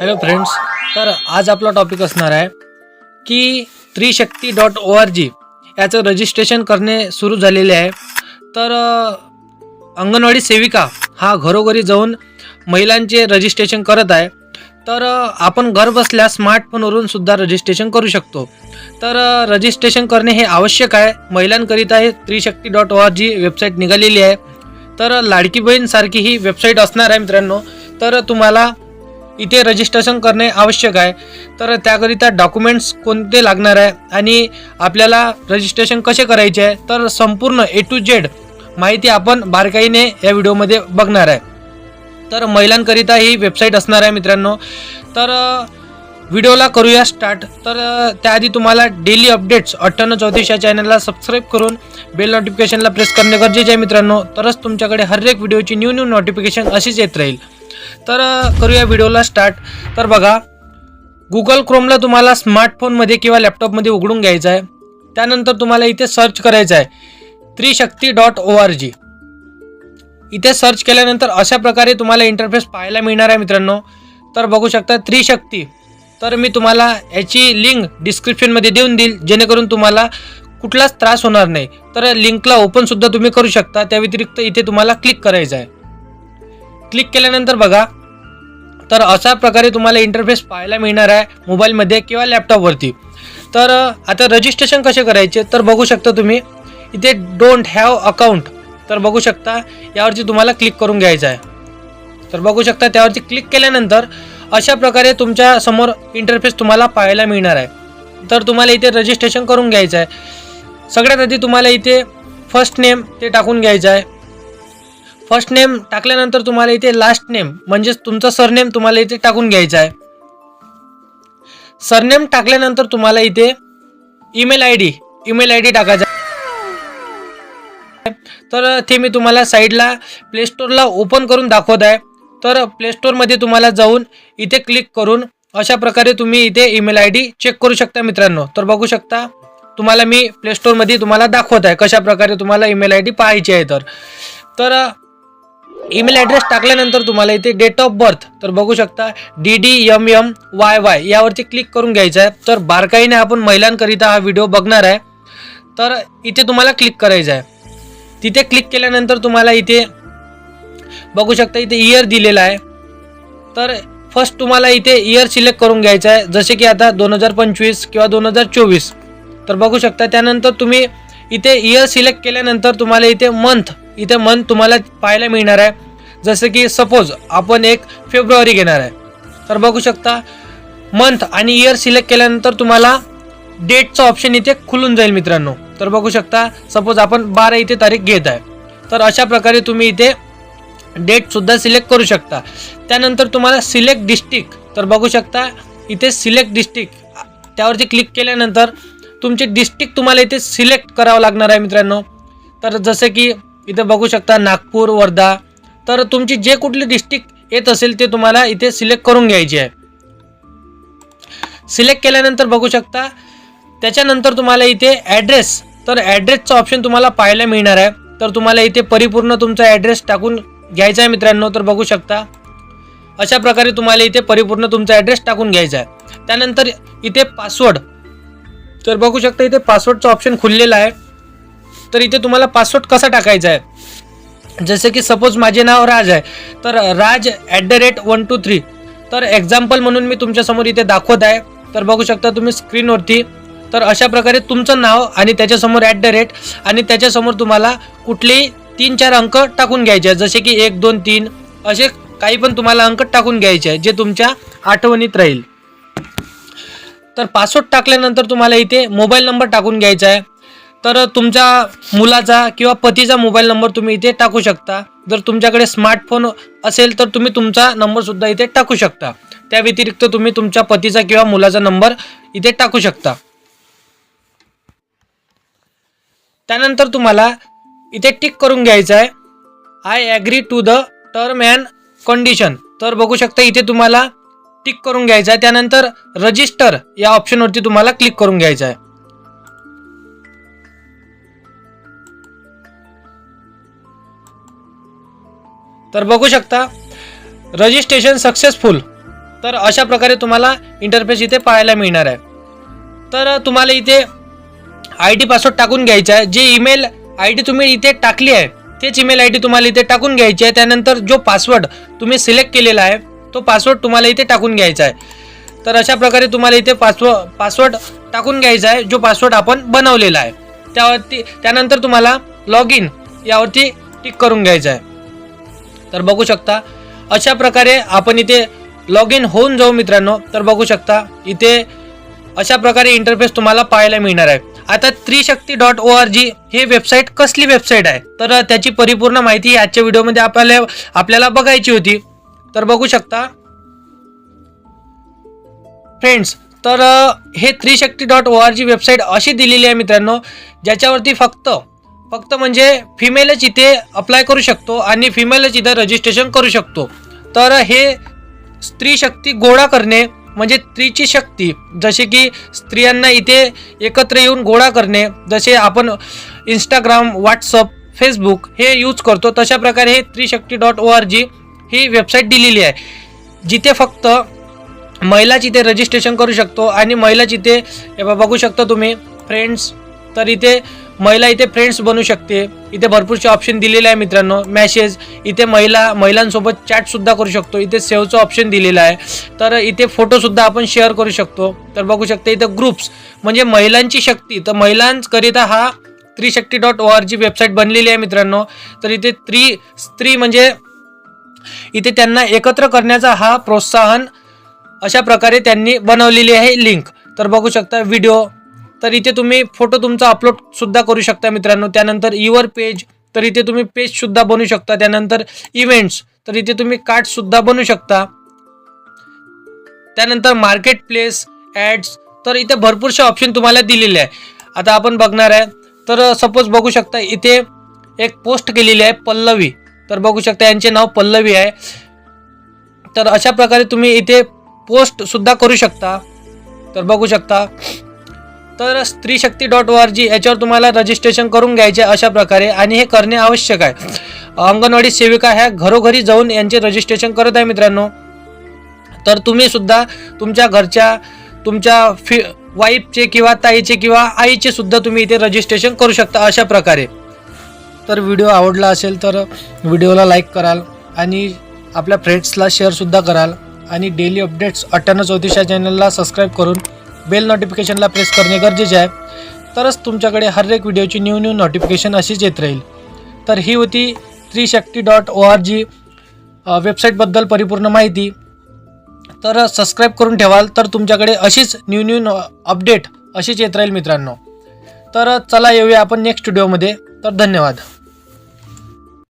Hello friends तर आज आपला टॉपिक असणार आहे की त्रिशक्ती डॉट ओ आर जी याचं रजिस्ट्रेशन करणे सुरू झालेले आहे. तर अंगणवाडी सेविका हा घरोघरी जाऊन महिलांचे रजिस्ट्रेशन करत आहे. तर आपण घर बसल्या स्मार्टफोनवरून सुद्धा रजिस्ट्रेशन करू शकतो. तर रजिस्ट्रेशन करणे हे आवश्यक आहे. महिलांकरिता हे Trishakti dot O R G website निघालेली आहे. तर लाडकी बहीणसारखी ही वेबसाईट असणार आहे मित्रांनो. तर तुम्हाला इथे रजिस्ट्रेशन करणे आवश्यक आहे. तर त्याकरिता डॉक्युमेंट्स कोणते लागणार आहे आणि आपल्याला रजिस्ट्रेशन कसे करायचे आहे तर संपूर्ण ए टू जेड माहिती आपण बारकाईने या व्हिडिओमध्ये बघणार आहे. तर महिलांकरिता ही वेबसाईट असणार आहे मित्रांनो. तर व्हिडिओला करूया स्टार्ट तर त्याआधी तुम्हाला डेली अपडेट्स अठ्ठ्याण्णव चौतीस या चॅनलला सबस्क्राईब करून बेल नोटिफिकेशनला प्रेस करणे गरजेचे आहे मित्रांनो. तरच तुमच्याकडे हर एक व्हिडिओची न्यू न्यू नोटिफिकेशन अशीच येत राहील. तर करूया व्हिडिओला स्टार्ट तर बघा गुगल क्रोमला तुम्हाला स्मार्टफोनमध्ये किंवा लॅपटॉपमध्ये उघडून घ्यायचं आहे. त्यानंतर तुम्हाला इथे सर्च करायचं आहे. त्रिशक्ती डॉट ओ आर जी इथे सर्च केल्यानंतर अशा प्रकारे तुम्हाला इंटरफेस पाहायला मिळणार आहे मित्रांनो. तर बघू शकता त्रिशक्ती. तर मी तुम्हाला याची लिंक डिस्क्रिप्शनमध्ये देऊन देईल जेणेकरून तुम्हाला कुठलाच त्रास होणार नाही. तर लिंकला ओपनसुद्धा तुम्ही करू शकता. त्या व्यतिरिक्त इथे तुम्हाला क्लिक करायचं आहे. क्लिक केल्यानंतर बघा. तर अशा प्रकारे तुम्हाला इंटरफेस पाहायला मिळणार आहे मोबाईलमध्ये किंवा लॅपटॉपवरती तर आता रजिस्ट्रेशन कसे करायचे? तर बघू शकता तुम्ही. इथे डोंट हॅव अकाउंट तर बघू शकता यावरती तुम्हाला क्लिक करून घ्यायचं आहे. तर बघू शकता त्यावरती क्लिक केल्यानंतर अशा प्रकारे तुमच्यासमोर इंटरफेस तुम्हाला पाहायला मिळणार आहे. तर तुम्हाला इथे रजिस्ट्रेशन करून घ्यायचं आहे. सगळ्यात आधी तुम्हाला इथे फर्स्ट नेम ते टाकून घ्यायचं आहे. फर्स्ट नेम टाकल्यानंतर तुम्हाला इथे लास्ट नेम म्हणजेच तुमचा सरनेम तुम्हाला इथे टाकून घ्यायचा आहे. सरनेम टाकल्यानंतर तुम्हाला इथे email I D email I D टाकायचा आहे. तर ते मी तुम्हाला साईडला प्लेस्टोरला ओपन करून दाखवत आहे. तर प्लेस्टोरमध्ये तुम्हाला जाऊन इथे क्लिक करून अशा प्रकारे तुम्ही इथे ईमेल आय डी चेक करू शकता मित्रांनो. तर बघू शकता तुम्हाला मी प्लेस्टोरमध्ये तुम्हाला दाखवत आहे कशा प्रकारे तुम्हाला ईमेल आय डी पाहायची आहे तर. तर ईमेल ॲड्रेस टाकल्यानंतर तुम्हाला इथे डेट ऑफ बर्थ तर बघू शकता D D M M Y Y यावरती क्लिक करून घ्यायचं आहे. तर बारकाईने आपण महिलांकरिता हा व्हिडिओ बघणार आहे. तर इथे तुम्हाला क्लिक करायचं आहे. तिथे क्लिक केल्यानंतर तुम्हाला इथे बघू शकता इथे इयर दिलेला आहे. तर फर्स्ट तुम्हाला इथे इयर सिलेक्ट करून घ्यायचं आहे. जसे की आता दोन हजार पंचवीस किंवा दोन हजार चोवीस. तर बघू शकता त्यानंतर तुम्ही इथे इयर सिलेक्ट केल्यानंतर तुम्हाला इथे मंथ इथे मंथ तुम्हाला पाहायला मिळणार आहे. जसं की सपोज आपण एक फेब्रुवारी घेणार आहे. तर बघू शकता मंथ आणि इयर सिलेक्ट केल्यानंतर तुम्हाला डेटचं ऑप्शन इथे खुलून जाईल मित्रांनो. तर बघू शकता सपोज आपण बारा इथे तारीख घेत आहे. तर अशा प्रकारे तुम्ही इथे डेटसुद्धा सिलेक्ट करू शकता. त्यानंतर तुम्हाला सिलेक्ट डिस्ट्रिक्ट तर बघू शकता इथे सिलेक्ट डिस्ट्रिक्ट त्यावरती क्लिक केल्यानंतर तुमचे डिस्ट्रिक्ट तुम्हाला इथे सिलेक्ट करावं लागणार आहे मित्रांनो. तर जसं की इथे बघू शकता नागपूर वर्धा. तर तुमची जे कुठली डिस्ट्रिक्ट येत असेल ते तुम्हाला इथे सिलेक्ट करून घ्यायची आहे. सिलेक्ट केल्यानंतर बघू शकता त्याच्यानंतर तुम्हाला इथे ॲड्रेस तर ॲड्रेसचं ऑप्शन तुम्हाला पाहायला मिळणार आहे. तर तुम्हाला इथे परिपूर्ण तुमचा ॲड्रेस टाकून घ्यायचा आहे मित्रांनो. तर बघू शकता अशा प्रकारे तुम्हाला इथे परिपूर्ण तुमचा ॲड्रेस टाकून घ्यायचा आहे. त्यानंतर इथे पासवर्ड तर बघू शकता इथे पासवर्डचं ऑप्शन खुललेलं आहे. तर इथे तुम्हाला पासवर्ड कसा टाकायचा आहे? जसे की सपोज माझे नाव राज आहे तर Raj at the rate one two three तर एक्झाम्पल म्हणून मी तुमच्यासमोर इथे दाखवत आहे. तर बघू शकता तुम्ही स्क्रीनवरती तर अशा प्रकारे तुमचं नाव आणि त्याच्यासमोर ॲट द रेट आणि त्याच्यासमोर तुम्हाला कुठलेही तीन चार अंक टाकून घ्यायचे आहेत. जसे की एक दोन तीन असे काही पण तुम्हाला अंक टाकून घ्यायचे आहे जे तुमच्या आठवणीत राहील. तर पासवर्ड टाकल्यानंतर तुम्हाला इथे मोबाईल नंबर टाकून घ्यायचा आहे. तर तुमच्या मुलाचा किंवा पतीचा मोबाईल नंबर तुम्ही इथे टाकू शकता. जर तुमच्याकडे स्मार्टफोन असेल तर तुम्ही तुमचा नंबरसुद्धा इथे टाकू शकता. त्या व्यतिरिक्त तुम्ही तुमच्या पतीचा किंवा मुलाचा नंबर इथे टाकू शकता. त्यानंतर तुम्हाला इथे टिक करून घ्यायचं आहे. I agree to the term and condition तर बघू शकता इथे तुम्हाला टिक करून घ्यायचं आहे. त्यानंतर रजिस्टर या ऑप्शनवरती तुम्हाला क्लिक करून घ्यायचं आहे. तर बघू शकता रजिस्ट्रेशन सक्सेसफुल तर अशा प्रकारे तुम्हाला इंटरफेस इथे पाहायला मिळणार आहे. तर तुम्हाला इथे आय डी पासवर्ड टाकून घ्यायचा आहे. जे ईमेल आय डी तुम्ही इथे टाकली आहे तेच ईमेल आय डी तुम्हाला इथे टाकून घ्यायची आहे. त्यानंतर जो पासवर्ड तुम्ही सिलेक्ट केलेला आहे तो पासवर्ड तुम्हाला इथे टाकून घ्यायचा आहे. तर अशा प्रकारे तुम्हाला इथे पासव पासवर्ड टाकून घ्यायचा आहे जो पासवर्ड आपण बनवलेला आहे. त्यावरती त्यानंतर तुम्हाला लॉग इन यावरती टिक करून घ्यायचं आहे. तर बघू शकता. अशा प्रकारे आपण इथे लॉग इन होऊन जाऊ मित्रांनो तर बघू शकता. इथे अशा प्रकारे इंटरफेस तुम्हाला पाहायला मिळणार आहे. आता त्रिशक्ती डॉट ओ आर जी हे वेबसाईट कसली वेबसाईट आहे? तर त्याची परिपूर्ण माहिती आजच्या व्हिडिओमध्ये आपल्याला आपल्याला बघायची होती. तर बघू शकता. फ्रेंड्स तर हे Trishakti dot O R G website अशी दिलेली आहे मित्रांनो ज्याच्यावरती फक्त फक्त म्हणजे फिमेलच इथे अप्लाय करू शकतो आणि फिमेलच इथं रजिस्ट्रेशन करू शकतो. तर हे स्त्री शक्ती गोळा करणे म्हणजे स्त्रीची शक्ती जसे की स्त्रियांना इथे एकत्र येऊन गोळा करणे जसे आपण इंस्टाग्राम व्हॉट्सअप फेसबुक हे यूज करतो तशा प्रकारे हे Trishakti dot O R G ही वेबसाईट दिलेली आहे. जिथे फक्त महिलाच इथे रजिस्ट्रेशन करू शकतो आणि महिलाच इथे बघू शकता तुम्ही फ्रेंड्स तर इथे महिला इथे फ्रेंड्स बनू शकते. इथे भरपूरचे ऑप्शन दिलेले आहे मित्रांनो. मॅसेज इथे महिला महिलांसोबत चॅटसुद्धा करू शकतो. इथे सेव्हचं ऑप्शन दिलेलं आहे. तर इथे फोटोसुद्धा आपण शेअर करू शकतो. तर बघू शकता इथे ग्रुप्स म्हणजे महिलांची शक्ती. तर महिलांकरिता हा Trishakti dot O R G website बनलेली आहे मित्रांनो. तर इथे त्री स्त्री म्हणजे इथे त्यांना एकत्र करण्याचा हा प्रोत्साहन अशा प्रकारे त्यांनी बनवलेली आहे लिंक तर बघू शकता व्हिडिओ तर इथे तुम्ही फोटो तुमचा अपलोड सुद्धा करू शकता मित्रांनो. त्यानंतर युअर पेज तर इथे तुम्ही पेज सुद्धा बनवू शकता. त्यानंतर इव्हेंट्स तर इथे तुम्ही कार्ड सुद्धा बनवू शकता. त्यानंतर मार्केट प्लेस ॲड्स तर इथे भरपूरसे ऑप्शन तुम्हाला दिलेले आहे. आता आपण बघणार आहे. तर सपोज बघू शकता इथे एक पोस्ट केलेली आहे पल्लवी. तर बघू शकता यांचे नाव पल्लवी आहे. तर अशा प्रकारे तुम्ही इथे पोस्ट सुद्धा करू शकता. तर बघू शकता. तर स्त्री शक्ती डॉट ओ आर जी याच्यावर तुम्हाला रजिस्ट्रेशन करून घ्यायचे अशा प्रकारे. आणि हे करणे आवश्यक आहे. अंगणवाडी सेविका ह्या घरोघरी जाऊन यांचे रजिस्ट्रेशन करत आहे मित्रांनो. तर तुम्ही सुद्धा तुमच्या घरच्या तुमच्या फि वाईफचे किंवा ताईचे किंवा आईचे सुद्धा तुम्ही इथे रजिस्ट्रेशन करू शकता अशा प्रकारे. तर व्हिडिओ आवडला असेल तर व्हिडिओला लाईक कराल आणि आपल्या फ्रेंड्सला शेअरसुद्धा कराल. आणि डेली अपडेट्स अठ्ठ्याण्णव चौतीस या चॅनलला सबस्क्राईब करून बेल नोटिफिकेशनला प्रेस करणे गरजेचे आहे. तरच तुमच्याकडे हर एक व्हिडिओची न्यू न्यू नोटिफिकेशन अशीच येत राहील. तर ही होती त्रिशक्ती डॉट ओ आर जी वेबसाईटबद्दल परिपूर्ण माहिती. तर सबस्क्राईब करून ठेवाल तर तुमच्याकडे अशीच न्यू न्यू अपडेट अशीच येत राहील मित्रांनो. तर चला येऊया आपण नेक्स्ट व्हिडिओमध्ये. तर धन्यवाद.